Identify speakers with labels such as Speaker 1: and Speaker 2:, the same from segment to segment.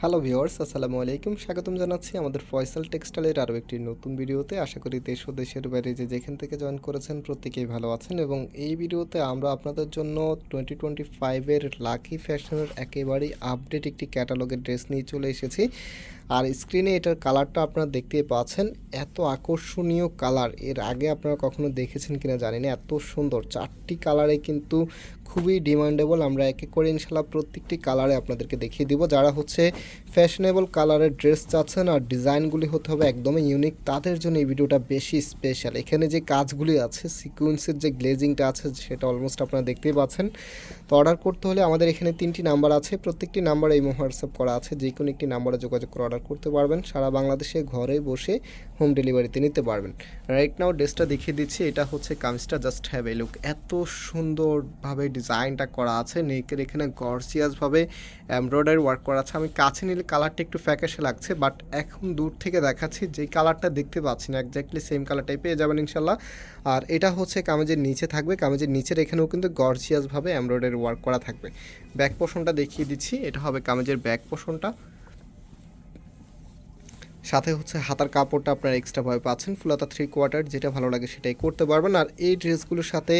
Speaker 1: Hello viewers আসসালামু আলাইকুম। স্বাগতম জানাচ্ছি আমাদের ফয়সাল টেক্সটাইলের আরও একটি নতুন ভিডিওতে। আশা করি দেশ ও দেশের বাইরে যে যেখান থেকে জয়েন করেছেন প্রত্যেকেই ভালো আছেন এবং এই ভিডিওতে আমরা আপনাদের জন্য টোয়েন্টি টোয়েন্টি ফাইভের লাকি ফ্যাশনের একেবারেই আপডেট একটি ক্যাটালগের ড্রেস নিয়ে চলে এসেছি। আর স্ক্রিনে এটার কালারটা আপনারা দেখতেই পাচ্ছেন, এত আকর্ষণীয় কালারের আগে আপনারা কখনো দেখেছেন কিনা জানি না, এত সুন্দর। চারটি কালারে কিন্তু খুবই ডিমান্ডেবল আমরা এক এক করে ইনশাল্লাহ প্রত্যেকটি কালারে আপনাদেরকে দেখিয়ে দিব। যারা হচ্ছে ফ্যাশনেবল কালারের ড্রেস চাচ্ছেন আর ডিজাইনগুলি হতে হবে একদমই ইউনিক তাদের জন্য এই ভিডিওটা বেশি স্পেশাল এখানে যে কাজগুলি আছে সিকুয়েন্সের যে গ্লেজিংটা আছে, সেটা অলমোস্ট আপনারা দেখতেই পাচ্ছেন। তো অর্ডার করতে হলে আমাদের এখানে তিনটি নাম্বার আছে। প্রত্যেকটি নাম্বারে এই হোয়াটসঅ্যাপ করা আছে। যে কোনো একটি নাম্বারে যোগাযোগ করে অর্ডার করতে পারবেন। সারা বাংলাদেশে ঘরে বসে হোম ডেলিভারিতে নিতে পারবেন। রাইট নাও ড্রেসটা দেখিয়ে দিচ্ছি। এটা হচ্ছে কামিজটা জাস্ট হ্যাভ এ লুক এত সুন্দরভাবে ডিজাইনটা করা আছে। নেকের এখানে গর্সিয়াসভাবে এমব্রয়ডারি ওয়ার্ক করা আছে। আমি কাছে নিলে কালারটা একটু ফ্যাকাশে লাগছে বাট এখন দূর থেকে দেখাচ্ছি যেই কালারটা দেখতে পাচ্ছি না। একজাক্টলি সেম কালারটাই পেয়ে যাবেন ইনশাল্লাহ। আর এটা হচ্ছে কামেজের নিচে থাকবে। কামেজের নিচের এখানেও কিন্তু গর্জিয়াসভাবে এমব্রয়ডারি ওয়ার্ক করা থাকবে। ব্যাক পোষণটা দেখিয়ে দিচ্ছি। এটা হবে কামেজের ব্যাক পোষণটা সাথে হচ্ছে হাতার কাপড়টা আপনারা এক্সট্রাভাবে পাচ্ছেন, ফুলাতা থ্রি কোয়ার্টার যেটা ভালো লাগে সেটাই করতে পারবেন। আর এই ড্রেসগুলোর সাথে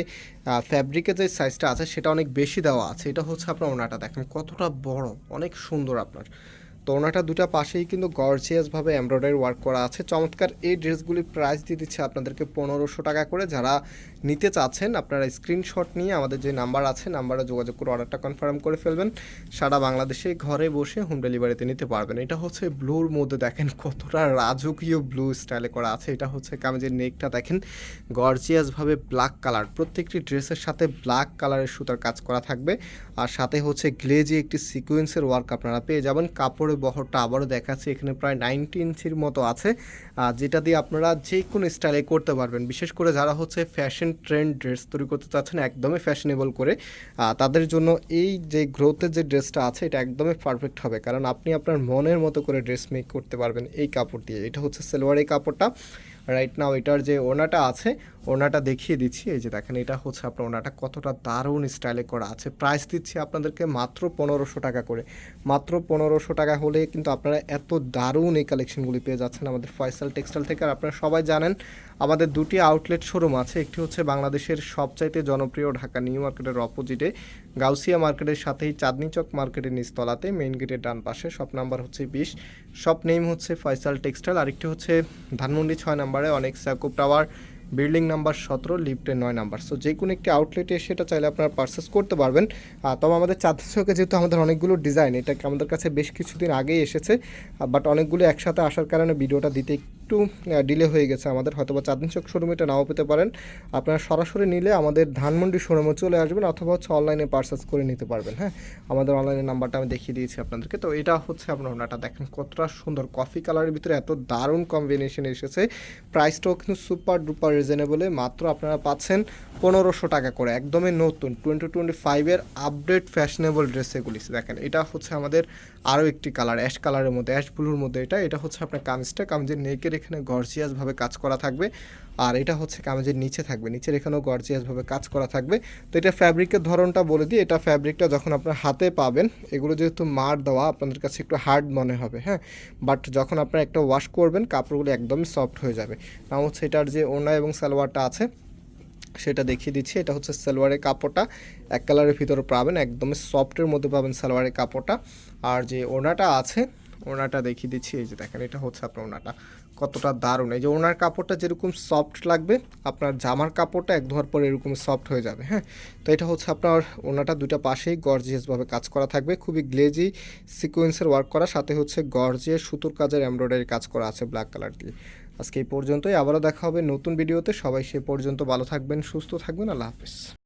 Speaker 1: ফ্যাব্রিকের যে সাইজটা আছে সেটা অনেক বেশি দেওয়া আছে। এটা হচ্ছে আপনার ওনাটা, দেখেন কতটা বড়, অনেক সুন্দর আপনার। তো ওনাটা দুটা পাশেই কিন্তু গর্জিয়াসভাবে এমব্রয়ডারি ওয়ার্ক করা আছে। চমৎকার এই ড্রেসগুলির প্রাইস দিয়ে দিচ্ছে আপনাদেরকে পনেরোশো টাকা করে। যারা নিতে চাচ্ছেন, আপনারা স্ক্রিনশট নিয়ে আমাদের যে নাম্বার আছে নাম্বারে যোগাযোগ করে অর্ডারটা কনফার্ম করে ফেলবেন। সারা বাংলাদেশে ঘরে বসে হোম ডেলিভারিতে নিতে পারবেন। এটা হচ্ছে ব্লুর মধ্যে দেখেন কতটা রাজকীয় ব্লু স্টাইলে করা আছে। এটা হচ্ছে কামিজের নেকটা দেখেন গর্জিয়াসভাবে ব্ল্যাক কালার প্রত্যেকটি ড্রেসের সাথে ব্ল্যাক কালারের সুতার কাজ করা থাকবে। আর সাথে হচ্ছে গ্লেজি একটি সিকোয়েন্সের ওয়ার্ক আপনারা পেয়ে যাবেন। কাপড়ের বহরটা আবারও দেখাচ্ছি। এখানে প্রায় নাইনটি ইঞ্চির মতো আছে যেটা দিয়ে আপনারা যে কোনো স্টাইলে করতে পারবেন। বিশেষ করে যারা হচ্ছে ফ্যাশন ট্রেন্ড ড্রেস তৈরি করতে চাচ্ছেন, একদমই ফ্যাশনেবল করে তাদের জন্য এই যে গ্রোথের যে ড্রেসটা আছে, এটা একদমই পারফেক্ট হবে। কারণ আপনি আপনার মনের মতো করে ড্রেস মেক করতে পারবেন এই কাপড় দিয়ে। এটা হচ্ছে সেলোয়ার এই কাপড়টা। রাইট নাও এটার যে ওনাটা আছে, ওনাটা দেখিয়ে দিচ্ছি। এই যে দেখেন, এটা হচ্ছে আপনার ওনাটা কতটা দারুণ স্টাইলে করা আছে। প্রাইস দিচ্ছি আপনাদেরকে মাত্র পনেরোশো টাকা করে। মাত্র পনেরোশো টাকা হলে কিন্তু আপনারা এত দারুণ এই কালেকশনগুলি পেয়ে যাচ্ছেন আমাদের ফয়সাল টেক্সটাইল থেকে। আর আপনারা সবাই জানেন, আমাদের দুটি আউটলেট শোরুম আছে। একটি হচ্ছে বাংলাদেশের সবচাইতে জনপ্রিয় ঢাকা নিউ মার্কেটের অপোজিটে গাউসিয়া মার্কেটের সাথেই চাঁদনি চক মার্কেটের নিচতলাতে মেইন গেটের ডান পাশে শপ নাম্বার হচ্ছে বিশ। শপ নেম হচ্ছে ফয়সাল টেক্সটাইল আরেকটি হচ্ছে ধানমন্ডি ছয় নাম্বারে অনেক স্যাকুপ টাওয়ার, বিল্ডিং নাম্বার সতেরো লিফটে নয় নাম্বার। সো যে কোনো একটি আউটলেটে সেটা চাইলে আপনারা পারচেস করতে পারবেন। তবে আমাদের চাঁদ চকে যেহেতু আমাদের অনেকগুলো ডিজাইন এটা আমাদের কাছে বেশ কিছুদিন আগেই এসেছে। বাট অনেকগুলো একসাথে আসার কারণে ভিডিওটা দিতে একটু ডিলে হয়ে গেছে আমাদের হয়তো বা চাঁদনি চক শোরুমে এটা নাও পেতে পারেন। আপনারা সরাসরি নিলে আমাদের ধানমন্ডি শোরুমে চলে আসবেন অথবা হচ্ছে অনলাইনে পারচেস করে নিতে পারবেন হ্যাঁ? আমাদের অনলাইনে নাম্বারটা আমি দেখিয়ে দিয়েছি আপনাদেরকে। তো এটা হচ্ছে আপনার ওনাটা, দেখেন কতটা সুন্দর। কফি কালারের ভিতরে এত দারুণ কম্বিনেশন এসেছে। প্রাইসটাও কিন্তু সুপার ডুপার রিজনেবলে মাত্র আপনারা পাচ্ছেন পনেরোশো টাকা করে, একদমই নতুন টোয়েন্টি টোয়েন্টি ফাইভের আপডেট ফ্যাশনেবল ড্রেস এগুলি। দেখেন, এটা হচ্ছে আমাদের আরও একটি কালার অ্যাশ কালারের মধ্যে অ্যাশ ব্লুর মধ্যে এটা এটা হচ্ছে আপনার কামিজটা, কামিজের নেকের এখানে গর্জিয়াসভাবে কাজ করা থাকবে। আর এটা হচ্ছে কামিজের নিচে থাকবে। নিচের এখানেও গর্জিয়াসভাবে কাজ করা থাকবে। তো এটা ফ্যাব্রিকের ধরনটা বলে দিই। এটা ফ্যাব্রিকটা যখন আপনার হাতে পাবেন, এগুলো যেহেতু মার দেওয়া, আপনাদের কাছে একটু হার্ড মনে হবে হ্যাঁ? বাট যখন আপনারা একটা ওয়াশ করবেন, কাপড়গুলো একদমই সফট হয়ে যাবে। নাম হচ্ছে এটার যে ওনা এবং সালোয়ারটা আছে, সেটা দেখিয়ে দিচ্ছি। এটা হচ্ছে সালোয়ারের কাপড়টা। এক কালারের ভিতরে পাবেন, একদমই সফটের মধ্যে পাবেন সালোয়ারের কাপড়টা। আর যে ওনাটা আছে ওনাটা দেখিয়ে দিচ্ছি। এই যে দেখেন, এটা হচ্ছে আপনার ওনাটা। কতটা দারুণ। এই যে ওনার কাপড়টা যেরকম সফট লাগবে, আপনার জামার কাপড়টা এক ধোয়ার পর এরকম সফট হয়ে যাবে হ্যাঁ? তো এটা হচ্ছে আপনার ওনাটা দুটা পাশেই গর্জিয়াসভাবে কাজ করা থাকবে। খুবই গ্লেজি সিকোয়েন্সের ওয়ার্ক করা, সাথে হচ্ছে গর্জিয়াস সুতোর কাজের এমব্রয়ডারি কাজ করা আছে ব্ল্যাক কালার দিয়ে। আজকে এই পর্যন্তই। আবারও দেখা হবে নতুন ভিডিওতে সবাই সে পর্যন্ত ভালো থাকবেন, সুস্থ থাকবেন। আল্লাহ হাফিজ।